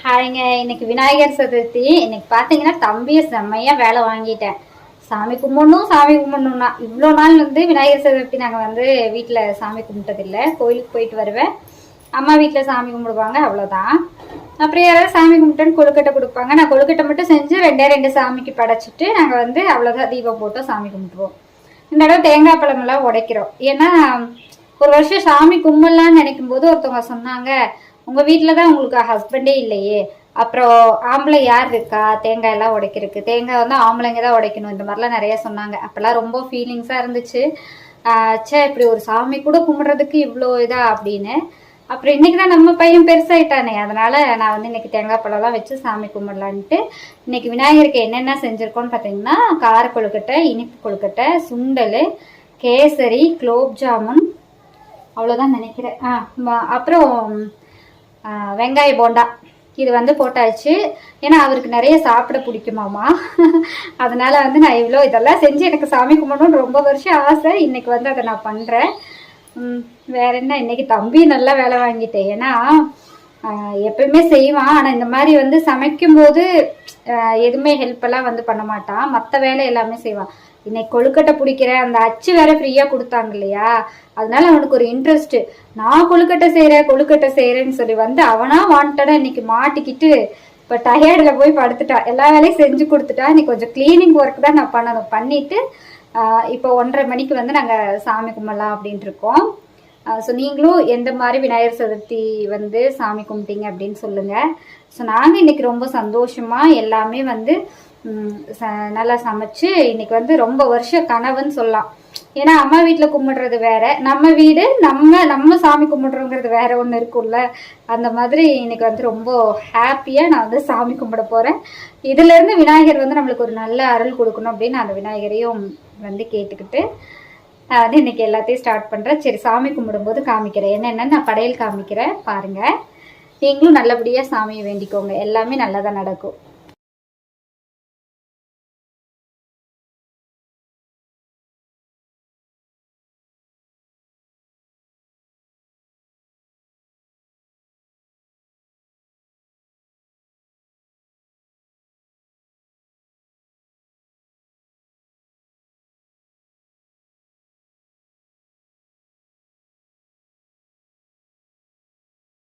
ஹாய்ங்க இன்னைக்கு விநாயகர் சதுர்த்தி. இன்னைக்கு பார்த்தீங்கன்னா தம்பியை செம்மையாக வேலை வாங்கிட்டேன். சாமி கும்பிடணும் சாமி கும்பிடணும்னா. இவ்வளோ நாள் வந்து விநாயகர் சதுர்த்தி நாங்கள் வந்து வீட்டில் சாமி கும்பிட்டதில்லை. கோயிலுக்கு போயிட்டு வருவேன். அம்மா வீட்டில் சாமி கும்பிடுவாங்க அவ்வளோதான் அப்புறம் யாராவது சாமி கும்பிட்டேன்னு கொழுக்கட்டை கொடுப்பாங்க. நான் கொழுக்கட்டை மட்டும் செஞ்சு ரெண்டே ரெண்டு சாமிக்கு படைச்சிட்டு நாங்கள் வந்து அவ்வளோதான் தீபம் போட்டோம் சாமி கும்பிட்டுருவோம். இந்த தடவை தேங்காய் பழமெல்லாம் உடைக்கிறோம். ஏன்னா ஒரு வருஷம் சாமி கும்பிடலான்னு நினைக்கும் போது ஒருத்தவங்க சொன்னாங்க உங்க வீட்டில தான் உங்களுக்கு ஹஸ்பண்டே இல்லையே. அப்புறம் ஆம்பளை யார் இருக்கா? தேங்காய் எல்லாம் உடைக்கிறதுக்கு. தேங்காய் வந்து ஆம்பளைங்க தான் உடைக்கணும். இந்த மாதிரிலாம் நிறைய சொன்னாங்க. அப்போல்லாம் ரொம்ப ஃபீலிங்ஸாக இருந்துச்சு. ஆஹ் ச்சே இப்படி ஒரு சாமி கூட கும்பிட்றதுக்கு இவ்வளோ இதா அப்படின்னு. அப்புறம் இன்னைக்கு தான் நம்ம பையன் பெருசாயிட்டானே. அதனால நான் வந்து இன்னைக்கு தேங்காய் பழம்லாம் வச்சு சாமி கும்பிடலான்ட்டு இன்னைக்கு விநாயகருக்கு என்னென்ன செஞ்சுருக்கோன்னு பார்த்தீங்கன்னா கார கொழுக்கட்டை இனிப்பு கொழுக்கட்டை சுண்டல் கேசரி குலோப் ஜாமுன். அவ்வளோதான் நினைக்கிறேன். ஆ அப்புறம் வெங்காய போண்டா. இது வந்து போட்டாச்சு. ஏன்னா அவருக்கு நிறைய சாப்பிட பிடிக்குமாமா. அதனால வந்து நான் இவ்வளோ இதெல்லாம் செஞ்சு எனக்கு சாமி கும்பிடணும்னு ரொம்ப வருஷம் ஆசை. இன்னைக்கு வந்து அதை நான் பண்ணுறேன் வேற என்ன? இன்னைக்கு தம்பி நல்லா வேலை வாங்கிட்டேன். ஏன்னா எப்பயுமே செய்வான். ஆனால் இந்த மாதிரி வந்து சமைக்கும்போது எதுவுமே ஹெல்ப் எல்லாம் வந்து பண்ண மாட்டான். மற்ற வேலை எல்லாமே செய்வான். இன்னைக்கு கொழுக்கட்டை பிடிக்கிறேன் அந்த அச்சு வேற ஃப்ரீயாக கொடுத்தாங்க இல்லையா? அதனால அவனுக்கு ஒரு இன்ட்ரெஸ்ட் நான் கொழுக்கட்டை செய்கிறேன் கொழுக்கட்டை செய்கிறேன்னு சொல்லி வந்து அவனா வாண்டடாக இன்னைக்கு மாட்டிக்கிட்டு இப்போ டயர்டில் போய் படுத்துட்டான் எல்லா வேலையும் செஞ்சு கொடுத்துட்டா. இன்னைக்கு கொஞ்சம் க்ளீனிங் ஒர்க் தான் நான் பண்ணணும். பண்ணிட்டு இப்போ ஒன்றரை மணிக்கு வந்து நாங்கள் சாமி கும்பிடலாம் அப்படின்ட்டு இருக்கோம். ஸோ நீங்களும் எந்த மாதிரி விநாயகர் சதுர்த்தி வந்து சாமி கும்பிட்டீங்க அப்படின்னு சொல்லுங்கள் ஸோ நாங்கள் இன்னைக்கு ரொம்ப சந்தோஷமாக எல்லாமே வந்து ச- நல்லா சமைச்சு இன்னைக்கு வந்து ரொம்ப வருஷ கனவுன்னு சொல்லலாம். ஏன்னா அம்மா வீட்டில் கும்பிடுறது வேற நம்ம வீடு நம்ம நம்ம சாமி கும்பிடுறோங்கிறது வேற ஒன்று இருக்கும்ல. அந்த மாதிரி இன்னைக்கு வந்து ரொம்ப ஹாப்பியாக நான் வந்து சாமி கும்பிட போகிறேன் இதுலேருந்து விநாயகர் வந்து நம்மளுக்கு ஒரு நல்ல அருள் கொடுக்கணும் அப்படின்னு அந்த விநாயகரையும் வந்து கேட்டுக்கிட்டு நான் வந்து இன்னைக்கு எல்லாத்தையும் ஸ்டார்ட் பண்ணுறேன் சரி சாமி கும்பிடும்போது காமிக்கிறேன். என்னென்னு நான் படையல் காமிக்கிறேன். பாருங்கள் நீங்களும் நல்லபடியாக சாமியை வேண்டிக்கோங்க. எல்லாமே நல்லதாக நடக்கும்.